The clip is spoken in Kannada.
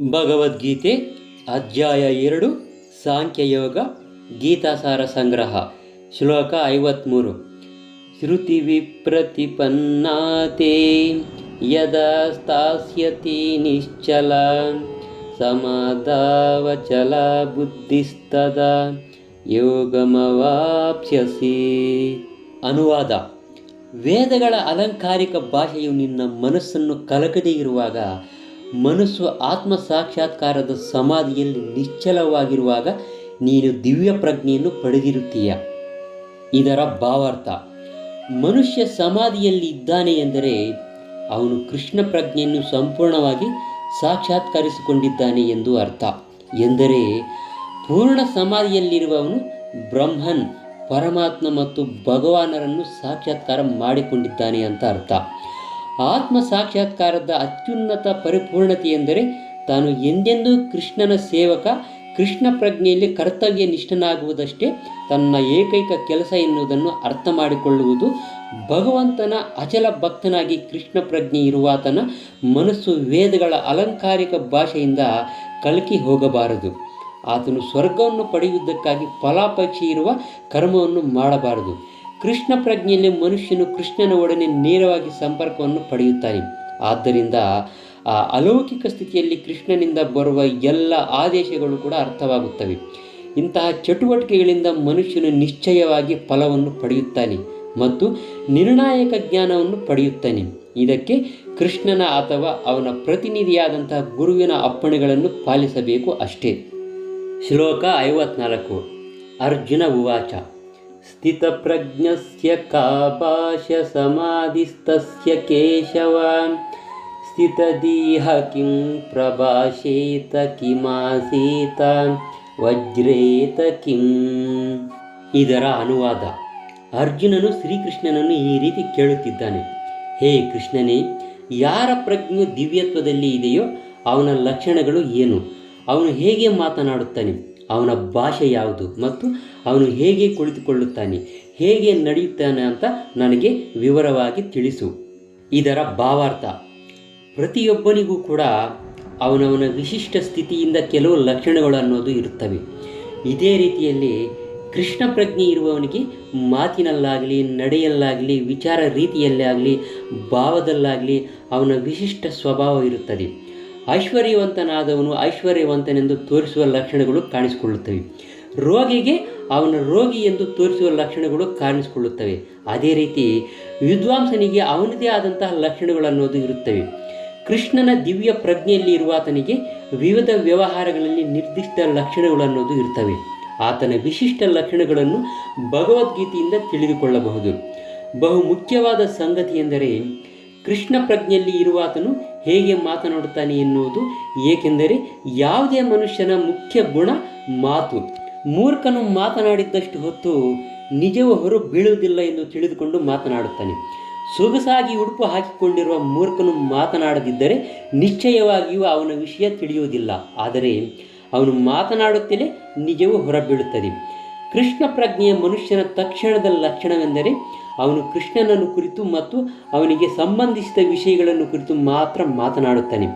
ಭಗವದ್ಗೀತೆ ಅಧ್ಯಾಯ ಎರಡು ಸಾಂಖ್ಯಯೋಗ ಗೀತಾಸಾರ ಸಂಗ್ರಹ, ಶ್ಲೋಕ ಐವತ್ತ್ಮೂರು ಶ್ರುತಿವಿಪ್ರತಿಪನ್ನಾತೆ ಯದಾ ಸ್ಥಾಸ್ಯತಿ ನಿಶ್ಚಲ, ಸಮಾಧಾವಚಲ ಬುದ್ಧಿಸ್ತದ, ಯೋಗಮವಾಪ್ಸ್ಯಸಿ. ಅನುವಾದ, ವೇದಗಳ ಅಲಂಕಾರಿಕ ಭಾಷೆಯು ನಿನ್ನ ಮನಸ್ಸನ್ನು ಕಲಕದೇ ಇರುವಾಗ ಮನಸ್ಸು ಆತ್ಮ ಸಾಕ್ಷಾತ್ಕಾರದ ಸಮಾಧಿಯಲ್ಲಿ ನಿಶ್ಚಲವಾಗಿರುವಾಗ ನೀನು ದಿವ್ಯ ಪ್ರಜ್ಞೆಯನ್ನು ಪಡೆದಿರುತ್ತೀಯ. ಇದರ ಭಾವಾರ್ಥ, ಮನುಷ್ಯ ಸಮಾಧಿಯಲ್ಲಿ ಇದ್ದಾನೆ ಎಂದರೆ ಅವನು ಕೃಷ್ಣ ಪ್ರಜ್ಞೆಯನ್ನು ಸಂಪೂರ್ಣವಾಗಿ ಸಾಕ್ಷಾತ್ಕರಿಸಿಕೊಂಡಿದ್ದಾನೆ ಎಂದು ಅರ್ಥ. ಎಂದರೆ ಪೂರ್ಣ ಸಮಾಧಿಯಲ್ಲಿರುವವನು ಬ್ರಹ್ಮನ್, ಪರಮಾತ್ಮ ಮತ್ತು ಭಗವಾನರನ್ನು ಸಾಕ್ಷಾತ್ಕಾರ ಮಾಡಿಕೊಂಡಿದ್ದಾನೆ ಅಂತ ಅರ್ಥ. ಆತ್ಮ ಸಾಕ್ಷಾತ್ಕಾರದ ಅತ್ಯುನ್ನತ ಪರಿಪೂರ್ಣತೆ ಎಂದರೆ ತಾನು ಎಂದೆಂದೂ ಕೃಷ್ಣನ ಸೇವಕ, ಕೃಷ್ಣ ಪ್ರಜ್ಞೆಯಲ್ಲಿ ಕರ್ತವ್ಯ ನಿಷ್ಠನಾಗುವುದಷ್ಟೇ ತನ್ನ ಏಕೈಕ ಕೆಲಸ ಎನ್ನುವುದನ್ನು ಅರ್ಥ ಮಾಡಿಕೊಳ್ಳುವುದು. ಭಗವಂತನ ಅಚಲ ಭಕ್ತನಾಗಿ ಕೃಷ್ಣ ಪ್ರಜ್ಞೆ ಇರುವಾತನ ಮನಸ್ಸು ವೇದಗಳ ಅಲಂಕಾರಿಕ ಭಾಷೆಯಿಂದ ಕಲಕಿ ಹೋಗಬಾರದು. ಆತನು ಸ್ವರ್ಗವನ್ನು ಪಡೆಯುವುದಕ್ಕಾಗಿ ಫಲಾಪೇಕ್ಷೆ ಇರುವ ಕರ್ಮವನ್ನು ಮಾಡಬಾರದು. ಕೃಷ್ಣ ಪ್ರಜ್ಞೆಯಲ್ಲಿ ಮನುಷ್ಯನು ಕೃಷ್ಣನ ಒಡನೆ ನೇರವಾಗಿ ಸಂಪರ್ಕವನ್ನು ಪಡೆಯುತ್ತಾನೆ. ಆದ್ದರಿಂದ, ಆ ಅಲೌಕಿಕ ಸ್ಥಿತಿಯಲ್ಲಿ ಕೃಷ್ಣನಿಂದ ಬರುವ ಎಲ್ಲ ಆದೇಶಗಳು ಕೂಡ ಅರ್ಥವಾಗುತ್ತವೆ. ಇಂತಹ ಚಟುವಟಿಕೆಗಳಿಂದ ಮನುಷ್ಯನು ನಿಶ್ಚಯವಾಗಿ ಫಲವನ್ನು ಪಡೆಯುತ್ತಾನೆ ಮತ್ತು ನಿರ್ಣಾಯಕ ಜ್ಞಾನವನ್ನು ಪಡೆಯುತ್ತಾನೆ. ಇದಕ್ಕೆ ಕೃಷ್ಣನ ಅಥವಾ ಅವನ ಪ್ರತಿನಿಧಿಯಾದಂತಹ ಗುರುವಿನ ಅಪ್ಪಣೆಗಳನ್ನು ಪಾಲಿಸಬೇಕು ಅಷ್ಟೇ. ಶ್ಲೋಕ ಐವತ್ನಾಲ್ಕು. ಅರ್ಜುನ ಉವಾಚ. ಸ್ಥಿತಪ್ರಜ್ಞಸ್ಯ ಭಾಷ್ಯ ಸಮಾಧಿಸ್ತಸ್ಯ ಕೇಶವ ಸ್ಥಿತದೀಹ ಕಿಂ ಪ್ರಭಾಷೇತ ಕಿಮಾಸೀತ ವಜ್ರೇತ ಕಿಂ ಇದರ ಅನುವಾದ. ಅರ್ಜುನನು ಶ್ರೀಕೃಷ್ಣನನ್ನು ಈ ರೀತಿ ಕೇಳುತ್ತಿದ್ದಾನೆ. ಹೇ ಕೃಷ್ಣನೇ, ಯಾರ ಪ್ರಜ್ಞೆ ದಿವ್ಯತ್ವದಲ್ಲಿ ಇದೆಯೋ ಅವನ ಲಕ್ಷಣಗಳು ಏನು? ಅವನು ಹೇಗೆ ಮಾತನಾಡುತ್ತಾನೆ? ಅವನ ಭಾಷೆ ಯಾವುದು ಮತ್ತು ಅವನು ಹೇಗೆ ಕುಳಿತುಕೊಳ್ಳುತ್ತಾನೆ, ಹೇಗೆ ನಡೆಯುತ್ತಾನೆ ಅಂತ ನನಗೆ ವಿವರವಾಗಿ ತಿಳಿಸು. ಇದರ ಭಾವಾರ್ಥ, ಪ್ರತಿಯೊಬ್ಬನಿಗೂ ಕೂಡ ಅವನವನ ವಿಶಿಷ್ಟ ಸ್ಥಿತಿಯಿಂದ ಕೆಲವು ಲಕ್ಷಣಗಳು ಅನ್ನೋದು ಇರುತ್ತವೆ. ಇದೇ ರೀತಿಯಲ್ಲಿ ಕೃಷ್ಣ ಪ್ರಜ್ಞೆ ಇರುವವನಿಗೆ ಮಾತಿನಲ್ಲಾಗಲಿ, ನಡೆಯಲ್ಲಾಗಲಿ, ವಿಚಾರ ರೀತಿಯಲ್ಲಾಗಲಿ, ಭಾವದಲ್ಲಾಗಲಿ ಅವನ ವಿಶಿಷ್ಟ ಸ್ವಭಾವ ಇರುತ್ತದೆ. ಐಶ್ವರ್ಯವಂತನಾದವನು ಐಶ್ವರ್ಯವಂತನೆಂದು ತೋರಿಸುವ ಲಕ್ಷಣಗಳು ಕಾಣಿಸಿಕೊಳ್ಳುತ್ತವೆ. ರೋಗಿಗೆ ಅವನ ರೋಗಿ ಎಂದು ತೋರಿಸುವ ಲಕ್ಷಣಗಳು ಕಾಣಿಸಿಕೊಳ್ಳುತ್ತವೆ. ಅದೇ ರೀತಿ ವಿದ್ವಾಂಸನಿಗೆ ಅವನದೇ ಆದಂತಹ ಲಕ್ಷಣಗಳು ಅನ್ನೋದು ಇರುತ್ತವೆ. ಕೃಷ್ಣನ ದಿವ್ಯ ಪ್ರಜ್ಞೆಯಲ್ಲಿ ಇರುವ ಆತನಿಗೆ ವಿವಿಧ ವ್ಯವಹಾರಗಳಲ್ಲಿ ನಿರ್ದಿಷ್ಟ ಲಕ್ಷಣಗಳು ಅನ್ನೋದು ಇರ್ತವೆ. ಆತನ ವಿಶಿಷ್ಟ ಲಕ್ಷಣಗಳನ್ನು ಭಗವದ್ಗೀತೆಯಿಂದ ತಿಳಿದುಕೊಳ್ಳಬಹುದು. ಬಹು ಮುಖ್ಯವಾದ ಸಂಗತಿ ಎಂದರೆ ಕೃಷ್ಣ ಪ್ರಜ್ಞೆಯಲ್ಲಿ ಇರುವಾತನು ಹೇಗೆ ಮಾತನಾಡುತ್ತಾನೆ ಎನ್ನುವುದು ಏಕೆಂದರೆ ಯಾವುದೇ ಮನುಷ್ಯನ ಮುಖ್ಯ ಗುಣ ಮಾತು. ಮೂರ್ಖನು ಮಾತನಾಡಿದ್ದಷ್ಟು ಹೊತ್ತು ನಿಜವು ಹೊರ ಬೀಳುವುದಿಲ್ಲ ಎಂದು ತಿಳಿದುಕೊಂಡು ಮಾತನಾಡುತ್ತಾನೆ. ಸೊಗಸಾಗಿ ಉಡುಪು ಹಾಕಿಕೊಂಡಿರುವ ಮೂರ್ಖನು ಮಾತನಾಡದಿದ್ದರೆ ನಿಶ್ಚಯವಾಗಿಯೂ ಅವನ ವಿಷಯ ತಿಳಿಯುವುದಿಲ್ಲ. ಆದರೆ ಅವನು ಮಾತನಾಡುತ್ತಲೇ ನಿಜವೂ ಹೊರಬೀಳುತ್ತದೆ. ಕೃಷ್ಣ ಪ್ರಜ್ಞೆಯ ಮನುಷ್ಯನ ತಕ್ಷಣದ ಲಕ್ಷಣವೆಂದರೆ ಅವನು ಕೃಷ್ಣನನ್ನು ಕುರಿತು ಮತ್ತು ಅವನಿಗೆ ಸಂಬಂಧಿಸಿದ ವಿಷಯಗಳನ್ನು ಕುರಿತು ಮಾತ್ರ ಮಾತನಾಡುತ್ತಾನೆ.